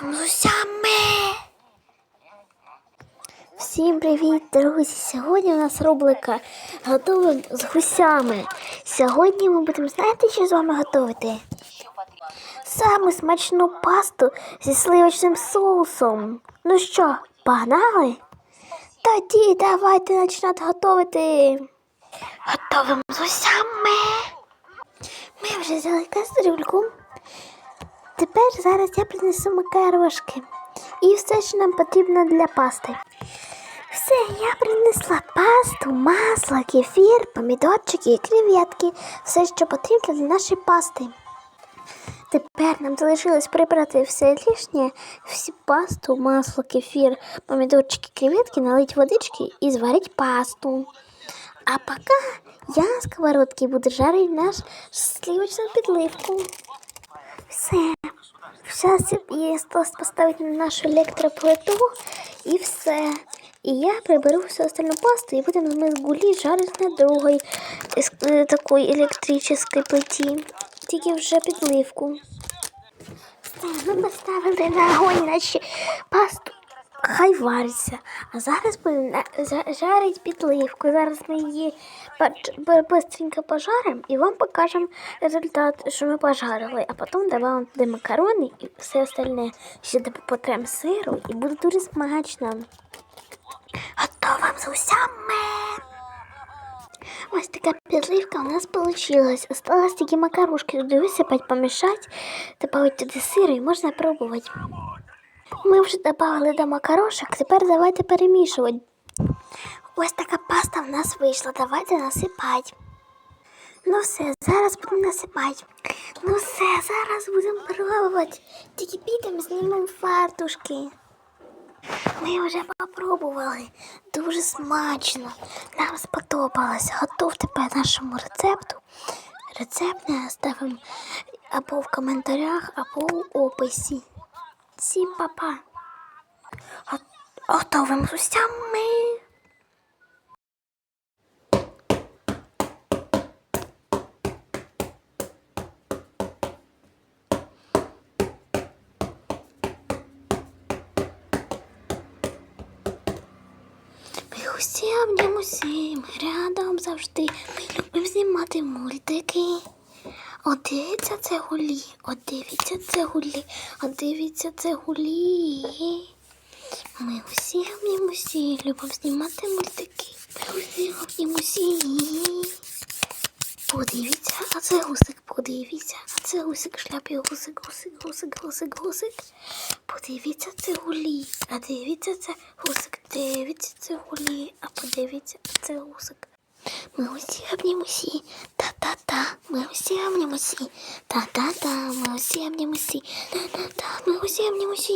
Готовим з усями. Всім привіт, друзі! Сьогодні у нас рубрика Готовим з гусями. Сьогодні ми будемо знаєте, що з вами готувати? Саме смачну пасту зі сливочним соусом. Ну що, погнали? Тоді давайте починати готувати. Готовим з усями. Ми вже взяли кастрюльку. Тепер зараз я принесу макарошки і все, що нам потрібно для пасти. Все, я принесла пасту, масло, кефір, помідорчики, і креветки, все, що потрібно для нашої пасти. Тепер нам залишилось прибрати все лишнє, всі пасту, масло, кефір, помідорчики, креветки, налить водички і зварить пасту. А поки я на сковородці буду жарити наш сливочну підливку. Все. Зараз я осталось поставити на нашу електроплиту і все. І я приберу всю остальну пасту і будемо ми з гулі жарити на другій е, такої електричній плиті. Тільки вже підливку. Все, ми поставили на огонь наші пасту. Хай вариться. А зараз будемо підливку. Зараз ми її швидко пожаримо і вам покажемо результат, що ми пожарили. А потім додамо туди макарони і все остальне. Ще потрем сиру і буде дуже смачно. Готовим з усями. Ось така підливка у нас вийшла. Осталось тільки макарушки туди помішати, добавити туди сиру і можна пробувати. Ми вже додали до макарошок, тепер давайте перемішувати. Ось така паста в нас вийшла. Давайте насипати. Ну все, зараз будемо насипати. Ну все, зараз будемо пробувати. Тільки підемо, знімемо фартушки. Ми вже попробували. Дуже смачно. Нам сподобалось. Готовте по нашому рецепту. Рецепт ми ставимо або в коментарях, або в описі. Всім папа. Готовим з усями. Ми усі обнімося, ми рядом завжди. Ми любимо знімати мультики. О, дивіться це гулі, о, дивіться це гулі, о, дивіться це гулі. Ми усі обнімося, любимо знімати мультики. Ми усі. Подивіться, а це гусик, подивіться, а це гусик шляпі, гусик, гусик, гусик, гусик, гусик. Подивіться, це гулі, а дивіться, це гусик, дивіться, це гулі, а подивіться, це гусик. Ми усі обнімусі, та-та-та, ми усі обнімусі, та-та-та, ми усі обнімусі, та-та-та, ми усі обнімусі.